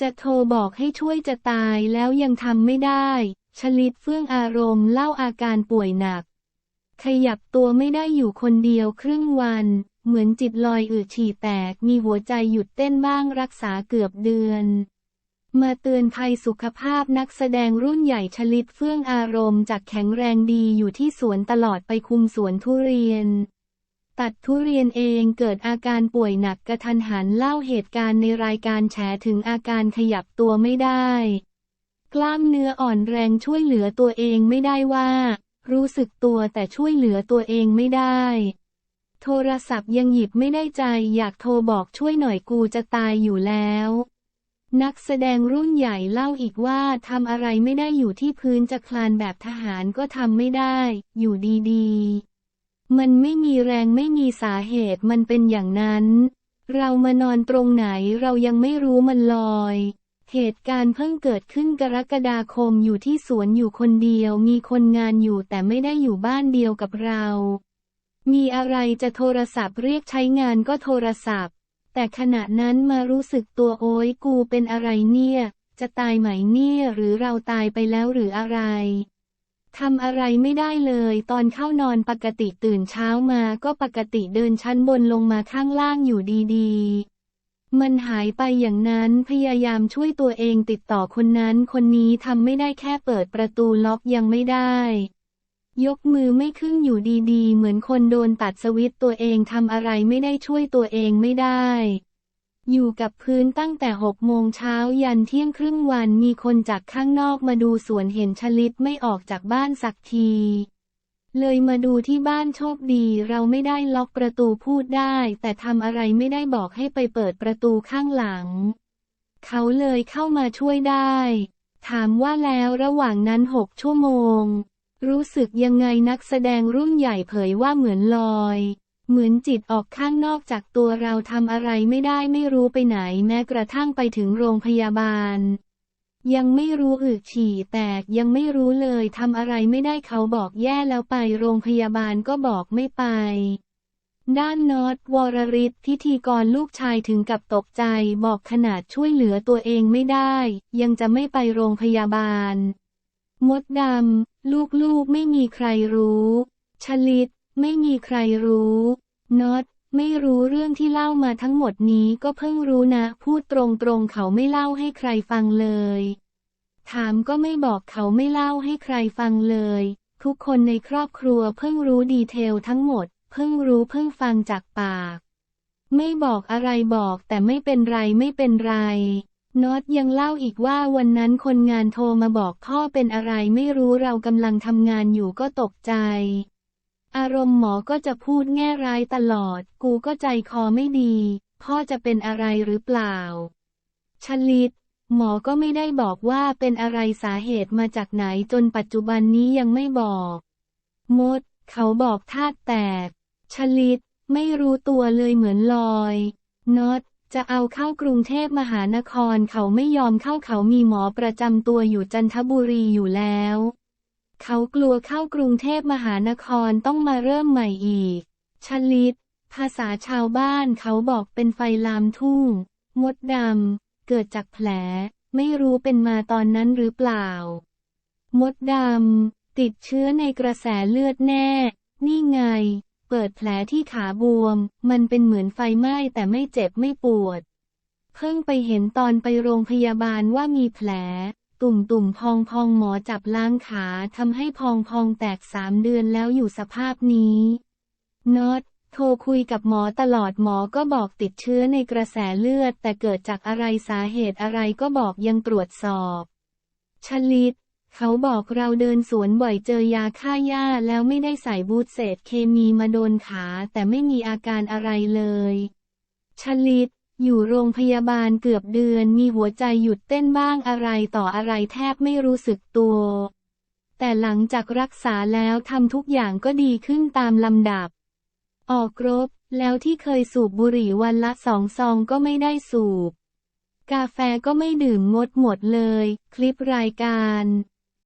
จะโทรบอกให้ช่วยจะตายแล้วยังทำไม่ได้ ชลิดเฟื่องอารมณ์เล่าอาการป่วยหนัก ขยับตัวไม่ได้อยู่คนเดียวครึ่งวัน เหมือนจิตลอยอืดฉี่แตกมีหัวใจหยุดเต้นบ้างรักษาเกือบเดือน มาเตือนภัยสุขภาพนักแสดงรุ่นใหญ่ชลิดเฟื่องอารมณ์จากแข็งแรงดีอยู่ที่สวนตลอดไปคุมสวนทุเรียน ตัดทุเรียนเองเกิดอาการป่วยหนักกระทันหันเล่าเหตุการณ์ในรายการแฉถึงอาการขยับตัวไม่ได้ กล้ามเนื้ออ่อนแรงช่วยเหลือตัวเองไม่ได้ว่า รู้สึกตัวแต่ช่วยเหลือตัวเองไม่ได้ โทรศัพท์ยังหยิบไม่ได้ใจอยากโทรบอกช่วยหน่อยกูจะตายอยู่แล้ว นักแสดงรุ่นใหญ่เล่าอีกว่าทำอะไรไม่ได้อยู่ที่พื้นจะคลานแบบทหารก็ทำไม่ได้ อยู่ดีๆ มันไม่มีแรงไม่มีสาเหตุมันเป็นอย่างนั้น เรามานอนตรงไหนเรายังไม่รู้มันลอย เหตุการณ์เพิ่งเกิดขึ้นกรกฎาคมอยู่ที่สวนอยู่คนเดียว มีคนงานอยู่แต่ไม่ได้อยู่บ้านเดียวกับเรา มีอะไรจะโทรศัพท์เรียกใช้งานก็โทรศัพท์ แต่ขณะนั้นมารู้สึกตัวโอ้ยกูเป็นอะไรเนี่ย จะตายไหมเนี่ยหรือเราตายไปแล้วหรืออะไร ทำอะไรไม่ได้เลยตอนเข้านอนปกติตื่นเช้ามาก็ปกติเดินชั้นบนลงมาข้างล่างอยู่ดีๆ มันหายไปอย่างนั้นพยายามช่วยตัวเองติดต่อคนนั้นคนนี้ทำไม่ได้แค่เปิดประตูล็อกยังไม่ได้ ยกมือไม่ขึ้นอยู่ดีๆ เหมือนคนโดนตัดสวิตตัวเองทำอะไรไม่ได้ช่วยตัวเองไม่ได้ อยู่กับพื้นตั้งแต่หกโมงเช้ายันเที่ยงครึ่งวันมีคนจากข้างนอกมาดูสวนเห็นชลิดไม่ออกจากบ้านสักที เลยมาดูที่บ้านโชคดีเราไม่ได้ล็อกประตูพูดได้ แต่ทำอะไรไม่ได้บอกให้ไปเปิดประตูข้างหลัง เขาเลยเข้ามาช่วยได้ ถามว่าแล้วระหว่างนั้นหกชั่วโมง รู้สึกยังไงนักแสดงรุ่นใหญ่เผยว่าเหมือนลอย เหมือนจิตออกข้างนอกจากตัวเราทำอะไรไม่ได้ไม่รู้ไปไหนแม้กระทั่งไปถึงโรงพยาบาล ยังไม่รู้อึฉี่แตกยังไม่รู้เลยทำอะไรไม่ได้เขาบอกแย่แล้วไปโรงพยาบาลก็บอกไม่ไป ด้านนอตวรริศพิธีกรลูกชายถึงกับตกใจบอกขนาดช่วยเหลือตัวเองไม่ได้ ยังจะไม่ไปโรงพยาบาล มดดำลูกๆไม่มีใครรู้ ชลิด ไม่มีใครรู้น็อตไม่รู้เรื่องที่เล่ามาทั้งหมดนี้ก็เพิ่งรู้นะ พูดตรงๆเขาไม่เล่าให้ใครฟังเลย ถามก็ไม่บอกเขาไม่เล่าให้ใครฟังเลย ทุกคนในครอบครัวเพิ่งรู้ดีเทลทั้งหมด เพิ่งรู้เพิ่งฟังจากปาก ไม่บอกอะไรบอกแต่ไม่เป็นไรไม่เป็นไรน็อตยังเล่าอีกว่าวันนั้นคนงานโทรมาบอกพ่อเป็นอะไรไม่รู้เรากำลังทำงานอยู่ก็ตกใจ อารมณ์หมอก็จะพูดแง่ร้ายตลอด กูก็ใจคอไม่ดี พ่อจะเป็นอะไรหรือเปล่า ชลิดหมอก็ไม่ได้บอกว่าเป็นอะไรสาเหตุมาจากไหนจนปัจจุบันนี้ยังไม่บอก มด เขาบอกธาตุแตก ชลิดไม่รู้ตัวเลยเหมือนลอยน็อตจะเอาเข้ากรุงเทพมหานครเขาไม่ยอมเข้าเขามีหมอประจำตัวอยู่จันทบุรีอยู่แล้ว เขากลัวเข้ากรุงเทพมหานครต้องมาเริ่มใหม่อีก ชลิดภาษาชาวบ้านเขาบอกเป็นไฟลามทุ่ง มดดำ เกิดจากแผล ไม่รู้เป็นมาตอนนั้นหรือเปล่า มดดำ ติดเชื้อในกระแสเลือดแน่ นี่ไง เปิดแผลที่ขาบวม มันเป็นเหมือนไฟไหม้แต่ไม่เจ็บไม่ปวด เพิ่งไปเห็นตอนไปโรงพยาบาลว่ามีแผล ตุ่มตุ่มพองพองหมอจับล้างขาทำให้พองพองแตกสามเดือนแล้วอยู่สภาพนี้น็อตโทรคุยกับหมอตลอดหมอก็บอกติดเชื้อในกระแสเลือด แต่เกิดจากอะไรสาเหตุอะไรก็บอกยังตรวจสอบชลิดเขาบอกเราเดินสวนบ่อยเจอยาฆ่าหญ้าแล้วไม่ได้ใส่บูทเศษเคมีมาโดนขาแต่ไม่มีอาการอะไรเลยชลิด อยู่โรงพยาบาลเกือบเดือนมีหัวใจหยุดเต้นบ้างอะไรต่ออะไรแทบไม่รู้สึกตัว แต่หลังจากรักษาแล้วทำทุกอย่างก็ดีขึ้นตามลำดับ ออกรบ แล้วที่เคยสูบบุหรี่วันละสองซองก็ไม่ได้สูบ กาแฟก็ไม่ดื่มงดหมดเลย คลิปรายการ